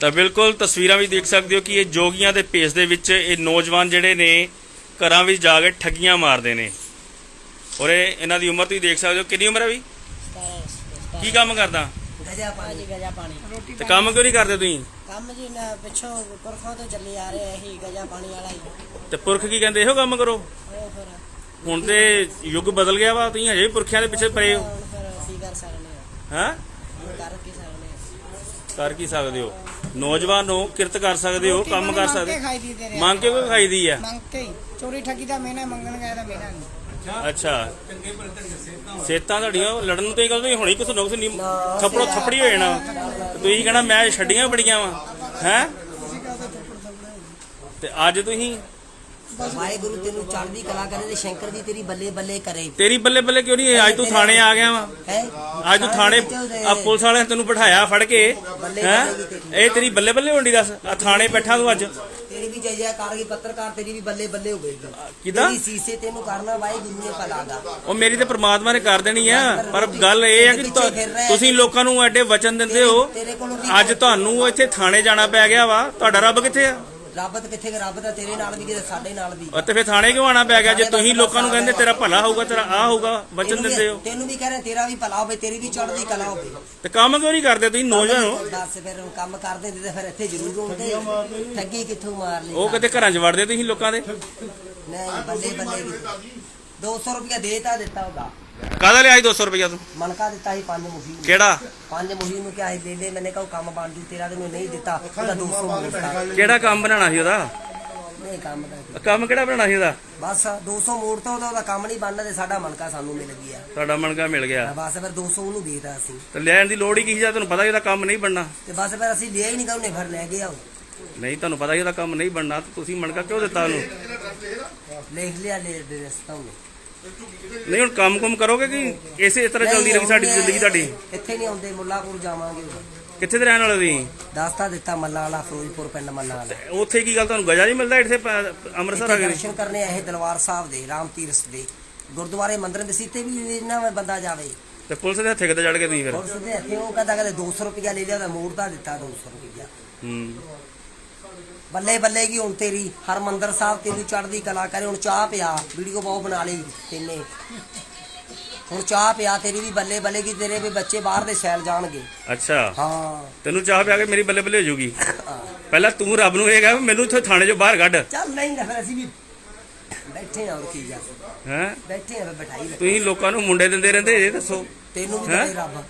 ਤਾਂ ਬਿਲਕੁਲ ਤਸਵੀਰਾਂ ਵੀ ਦੇਖ ਸਕਦੇ ਹੋ ਕਿ ਇਹ ਜੋਗੀਆਂ ਦੇ ਭੇਸ ਦੇ ਵਿੱਚ ਇਹ ਨੌਜਵਾਨ ਜਿਹੜੇ ਨੇ ਘਰਾਂ ਵਿੱਚ ਜਾ ਕੇ ਠੱਗੀਆਂ ਮਾਰਦੇ ਨੇ। ਔਰ ਇਹ ਇਹਨਾਂ ਦੀ ਉਮਰ ਤੁਸੀਂ ਦੇਖ ਸਕਦੇ ਹੋ। ਕਿੰਨੀ ਉਮਰ ਹੈ ਵੀ ਕੀ ਕੰਮ ਕਰਦਾ? ਗਜਾ ਪਾਣੀ। ਗਜਾ ਪਾਣੀ। ਤੇ ਕੰਮ ਕਿਉਂ ਨਹੀਂ ਕਰਦੇ ਤੁਸੀਂ? ਕੰਮ ਜੀ ਨਾ ਪਿੱਛੋਂ ਪੁਰਖੋਂ ਤੋਂ ਚੱਲੀ ਆ ਰਹੇ ਇਹੀ ਗਜਾ ਪਾਣੀ ਵਾਲਾ ਹੀ। ਤੇ ਪੁਰਖ ਕੀ ਕਹਿੰਦੇ? ਇਹੋ ਕੰਮ ਕਰੋ। ਹੁਣ ਤੇ ਯੁੱਗ ਬਦਲ ਗਿਆ ਵਾ ਤੁਸੀਂ ਹਜੇ ਵੀ ਪੁਰਖਿਆਂ ਦੇ ਪਿੱਛੇ ਪਏ ਹੋ। ਹਾਂ। ਕਰ ਕੀ ਸਕਦੇ ਹਾਂ। ਕਰ ਕੀ ਸਕਦੇ ਹੋ? ਨੌਜਵਾਨ ਹੋ ਕਿਰਤ ਕਰ ਸਕਦੇ ਹੋ ਕੰਮ ਕਰ ਸਕਦੇ ਖਾਈ ਦੀ ਤੇਰੇ ਮੰਗ ਕੇ ਕੋਈ ਖਾਈਦੀ ਆ? ਮੰਗ ਕੇ ਹੀ। ਚੋਰੀ ਠੱਗੀ ਦਾ ਮੇਨਾ ਮੰਗਣ ਗਿਆ ਤਾਂ ਮੇਰਾ ਨਹੀਂ। ਅੱਛਾ। ਸੇਤਾਂ ਤੁਹਾਡੀਆਂ ਲੜਨ ਨੂੰ ਤੇ ਇਹ ਗੱਲ ਨਹੀਂ ਹੋਣੀ ਕੁਛ ਨੁਕਸ ਨਹੀਂ ਥੱਪੜੋ ਥੱਪੜੀ ਹੋ ਜਾਣਾ। ਤੇ ਤੁਸੀਂ ਕਹਿਣਾ ਮੈਂ ਛੱਡੀਆਂ ਬੜੀਆਂ ਵਾ। ਹੈ? ਤੇ ਅੱਜ ਤੁਸੀਂ ਵਾਹਿਗੁਰੂ ਤੈਨੂੰ ਚੜ੍ਹਦੀ ਕਲਾ ਕਰੇ ਤੇ ਸ਼ੰਕਰ ਦੀ ਤੇਰੀ ਬੱਲੇ ਬੱਲੇ ਕਰੇ। ਤੇਰੀ ਬੱਲੇ ਬੱਲੇ ਕਿਉਂ ਨਹੀਂ? ਅੱਜ ਤੂੰ ਥਾਣੇ ਆ ਗਿਆ ਵਾ। ਹੈ? ਅੱਜ ਤੂੰ ਥਾਣੇ ਆ ਪੁਲਿਸ ਵਾਲਿਆਂ ਨੇ ਤੈਨੂੰ ਬਿਠਾਇਆ ਫੜ ਕੇ। ਹੈ? ਇਹ ਤੇਰੀ ਬੱਲੇ ਬੱਲੇ ਹੋਣੀ ਦੱਸ। ਆ ਥਾਣੇ ਬੈਠਾ ਤੂੰ ਅੱਜ। ਤੇਰੀ ਵੀ ਜੈ ਜੈਕਾਰ ਕੀ ਪੱਤਰਕਾਰ ਤੇਰੀ ਵੀ ਬੱਲੇ ਬੱਲੇ ਹੋ ਗਈ। ਕਿੱਦਾਂ? ਤੇਰੀ ਸੀਸੇ ਤੈਨੂੰ ਕਰਨਾ ਵਾਹਿਗੁਰੂ ਨੇ ਭਲਾ ਦਾ। ਉਹ ਮੇਰੀ ਤੇ ਪ੍ਰਮਾਤਮਾ ਨੇ ਕਰ ਦੇਣੀ ਆ। ਪਰ ਗੱਲ ਇਹ ਆ ਕਿ ਤੁਸੀਂ ਲੋਕਾਂ ਨੂੰ ਐਡੇ ਵਚਨ ਦਿੰਦੇ ਹੋ। ਅੱਜ ਤੁਹਾਨੂੰ ਇੱਥੇ ਥਾਣੇ ਜਾਣਾ ਪੈ ਗਿਆ ਵਾ। ਤੁਹਾਡਾ ਰੱਬ ਕਿੱਥੇ ਆ? ਰੱਬ ਤੇ ਕਿੱਥੇ? ਰੱਬ ਤਾਂ ਤੇਰੇ ਨਾਲ ਵੀ ਕਿਤੇ ਸਾਡੇ ਨਾਲ ਵੀ। ਅਤੇ ਫਿਰ ਥਾਣੇ ਕਿਉਂ ਆਣਾ ਪੈ ਗਿਆ? ਜੇ ਤੁਸੀਂ ਲੋਕਾਂ ਨੂੰ ਕਹਿੰਦੇ ਤੇਰਾ ਭਲਾ ਹੋਊਗਾ ਤੇਰਾ ਆ ਹੋਊਗਾ ਵਚਨ ਦਿੰਦੇ ਹੋ। ਤੈਨੂੰ ਵੀ ਕਹਿ ਰਹੇ ਤੇਰਾ ਵੀ ਭਲਾ ਹੋਵੇ ਤੇਰੀ ਵੀ ਚੜ੍ਹਦੀ ਕਲਾ ਹੋਵੇ। ਤੇ ਕੰਮ ਕਿਉਂ ਨਹੀਂ ਕਰਦੇ ਤੁਸੀਂ? ਨੌਜਵਾਨ ਹੋ। ਦੱਸ ਫਿਰ ਕੰਮ ਕਰਦੇ ਤਾਂ ਫਿਰ ਇੱਥੇ ਜ਼ਰੂਰ ਹੁੰਦੇ ਠੱਗੀ ਕਿੱਥੋਂ ਮਾਰ ਲਈ? ਉਹ ਕਿਤੇ ਘਰਾਂ 'ਚ ਵੜਦੇ ਤੁਸੀਂ ਲੋਕਾਂ ਦੇ? ਨਹੀਂ ਬੱਲੇ ਬੱਲੇ ਕਿਤੇ 200 ਰੁਪਇਆ ਦੇ ਤਾਂ ਦਿੱਤਾ ਉਹਦਾ। ਕਾਹਦਾ ਲਿਆ ਸੀ 200 ਰੁਪਇਆ ਤੂੰ? ਮਨਕਾ ਦਿੱਤਾ ਸੀ ਪੰਜ ਨੂੰ। ਕਿਹੜਾ? ਪੰਜ ਮੁਹੀ ਨੂੰ ਕਿਹਾ ਸੀ ਦੇ ਦੇ ਮੈਨੇ ਕਹੋ ਕੰਮ ਬਣ ਜੂ ਤੇਰਾ ਤੇ ਮੈਨੂੰ ਨਹੀਂ ਦਿੱਤਾ ਉਹਦਾ 200 ਮੋੜਤਾ ਕਿਹੜਾ ਕੰਮ ਬਣਾਉਣਾ ਸੀ ਉਹਦਾ? ਨਹੀਂ ਕੰਮ ਤਾਂ ਕੰਮ ਕਿਹੜਾ ਬਣਾਉਣਾ ਸੀ ਉਹਦਾ? ਬਸ 200 ਮੋੜਤਾ ਉਹਦਾ ਉਹਦਾ ਕੰਮ ਨਹੀਂ ਬਣਨਾ ਤੇ ਸਾਡਾ ਮਨਕਾ ਸਾਨੂੰ ਮਿਲ ਗਿਆ। ਤੁਹਾਡਾ ਮਣਕਾ ਮਿਲ ਗਿਆ। ਬਸ ਫਿਰ 200 ਉਹਨੂੰ ਦੇਤਾ ਅਸੀਂ। ਤੇ ਲੈਣ ਦੀ ਲੋੜ ਹੀ ਕੀ ਸੀ ਤੁਹਾਨੂੰ ਪਤਾ ਸੀ ਉਹਦਾ ਕੰਮ ਨਹੀਂ ਬਣਨਾ? ਤੇ ਬਸ ਫਿਰ ਅਸੀਂ ਲਿਆ ਹੀ ਨਹੀਂ ਉਹਨੇ ਫਿਰ ਲੈ ਗਿਆ ਉਹ। ਨਹੀਂ ਤੁਹਾਨੂੰ ਪਤਾ ਸੀ ਉਹਦਾ ਕੰਮ ਨਹੀਂ ਬਣਨਾ ਤੇ ਤੁਸੀਂ ਮਣਕਾ ਕਿਉਂ ਦਿੱਤਾ ਉਹਨੂੰ? ਲਿਖ ਲਿਆ ਲੈ ਦੇ ਰਸਤਾ ਉਹਨੇ। ਨਹੀਂ ਹੁਣ ਕੰਮ ਕੁਮ ਕਰੋਗੇ ਕਿ ਇਸੇ ਤਰ੍ਹਾਂ ਚੱਲਦੀ ਰਹੀ ਸਾਡੀ ਜ਼ਿੰਦਗੀ ਤੁਹਾਡੀ? ਇੱਥੇ ਨਹੀਂ ਆਉਂਦੇ ਮੁੱਲਾਪੁਰ ਜਾਵਾਂਗੇ ਕਿੱਥੇ ਦੇ ਰਹਿਣ ਵਾਲੇ ਤੁਸੀਂ? ਦੱਸਤਾ ਦਿੱਤਾ ਮੱਲਾ ਵਾਲਾ ਫਿਰੋਜ਼ਪੁਰ ਪਿੰਡ ਮੱਲਾ ਵਾਲਾ। ਉੱਥੇ ਕੀ ਗੱਲ ਤੁਹਾਨੂੰ ਗਜਾ ਨਹੀਂ ਮਿਲਦਾ ਇੱਥੇ ਪ- ਅੰਮ੍ਰਿਤਸਰ ਆ ਇੱਥੇ ਗਏ ਦਰਸ਼ਨ ਕਰਨੇ ਆਏ ਦਲਵਾਰ ਸਾਹਿਬ ਦੇ ਰਾਮ ਤੀਰਥ ਦੇ। ਗੁਰਦੁਆਰੇ ਮੰਦਿਰ ਦੇ ਸੀਤੇ ਵੀ ਨਾ ਬੰਦਾ ਜਾਵੇ। ਤੇ ਪੁਲਿਸ ਦੇ ਹੱਥੇ ਕਿਤੇ ਚੜ ਕੇ ਤੁਸੀਂ ਫਿਰ? ਪੁਲਿਸ ਦੇ ਹੱਥੇ ਉਹ ਕਹਿੰਦਾ ਕਹਿੰਦੇ 200 ਰੁਪਇਆ ਲੈ ਲਿਆ ਤਾਂ ਮੋੜਦਾ ਦਿੱਤਾ 200 ਰੁਪਇਆ ਹੂੰ। ਬੱਲੇ ਬੱਲੇ ਕੀ ਹੁਣ ਤੇਰੀ ਹਰਮੰਦਰ ਸਾਹਿਬ ਤੈਨੂੰ ਚੜ੍ਹਦੀ ਕਲਾ ਕਰੇ ਹੁਣ ਚਾਹ ਪਿਆ ਵੀਡੀਓ ਬਹੁਤ ਬਣਾ ਲਈ ਤੈਨੇ। ਹੁਣ ਚਾਹ ਪਿਆ ਤੇਰੀ ਵੀ ਬੱਲੇ ਬੱਲੇ ਕੀ ਤੇਰੇ ਵੀ ਬੱਚੇ ਬਾਹਰ ਦੇ ਸੈਲ ਜਾਣਗੇ। ਅੱਛਾ। ਹਾਂ। ਤੈਨੂੰ ਚਾਹ ਪਿਆ ਕੇ ਮੇਰੀ ਬੱਲੇ ਬੱਲੇ ਹੋ ਜਾਊਗੀ ਪਹਿਲਾਂ ਤੂੰ ਰੱਬ ਨੂੰ ਇਹ ਕਹਿ ਮੈਨੂੰ ਇੱਥੇ ਥਾਣੇ 'ਚੋਂ ਬਾਹਰ ਕੱਢ। ਚੱਲ ਨਹੀਂ ਨਾ ਫਿਰ ਅਸੀਂ ਵੀ ਬੈਠੇ ਆ ਹੋਰ ਕੀ ਜਾ। ਹੈ? ਬੈਠੇ ਆ ਬਿਠਾਈ। ਤੁਸੀਂ ਲੋਕਾਂ ਨੂੰ ਮੁੰਡੇ ਦਿੰਦੇ ਰਹਿੰਦੇ ਇਹ ਦੱਸੋ। ਤੈਨੂੰ ਵੀ? ਦੇ ਰੱਬ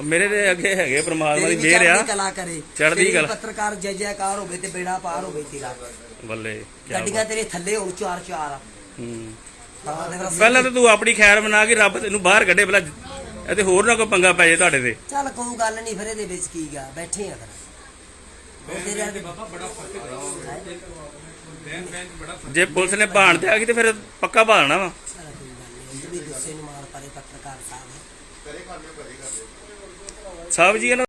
ਮੇਰੇ ਦੇ ਅੱਗੇ ਹੈਗੇ ਪ੍ਰਮਾਤਮਾ ਦੀ ਤੇਰੀ ਮਿਹਰ ਆ। ਕਲਾ ਕਰੇ। ਚੜ੍ਹਦੀ ਤੇਰੀ ਕਲਾ। ਪੱਤਰਕਾਰ ਜੈ ਜੈਕਾਰ ਹੋਵੇ ਤੇ ਬੇੜਾ ਪਾਰ ਹੋਵੇ ਤੇਰਾ। ਬੱਲੇ ਗੱਡੀਆਂ ਤੇਰੇ ਥੱਲੇ ਹੋਣ ਚਾਰ ਚਾਰ। ਹੂੰ। ਹਾਂ ਪਹਿਲਾਂ ਤਾਂ ਤੂੰ ਆਪਣੀ ਖੈਰ ਬਣਾ ਕੇ ਰੱਬ ਤੈਨੂੰ ਬਾਹਰ ਕੱਢੇ ਪਹਿਲਾਂ ਇਹ ਤੇ ਹੋਰ ਨਾ ਕੋਈ ਪੰਗਾ ਪੈ ਜੇ ਤੁਹਾਡੇ ਤੇ। ਚੱਲ ਕੋਈ ਗੱਲ ਨਹੀਂ ਫਿਰ ਇਹਦੇ ਵਿੱਚ ਕੀ ਗਾ ਬੈਠੇ ਆ ਫਿਰ। ਉਹ ਤੇਰੇ ਅੱਗੇ ਜੇ ਪੁਲਿਸ ਨੇ ਭਾਣ ਤੇ ਆ ਗਈ ਤੇ ਫਿਰ ਪੱਕਾ ਭਾਲਣਾ ਵਾ। ਚੱਲ ਕੋਈ ਗੱਲ ਨਹੀਂ ਉਹ ਵੀ ਗੁੱਸੇ ਨੂੰ ਮਾਰ ਪਰੇ ਪੱਤਰਕਾਰ ਸਾਹਿਬ। ਸਾਹਿਬ ਜੀ ਇਹਨਾਂ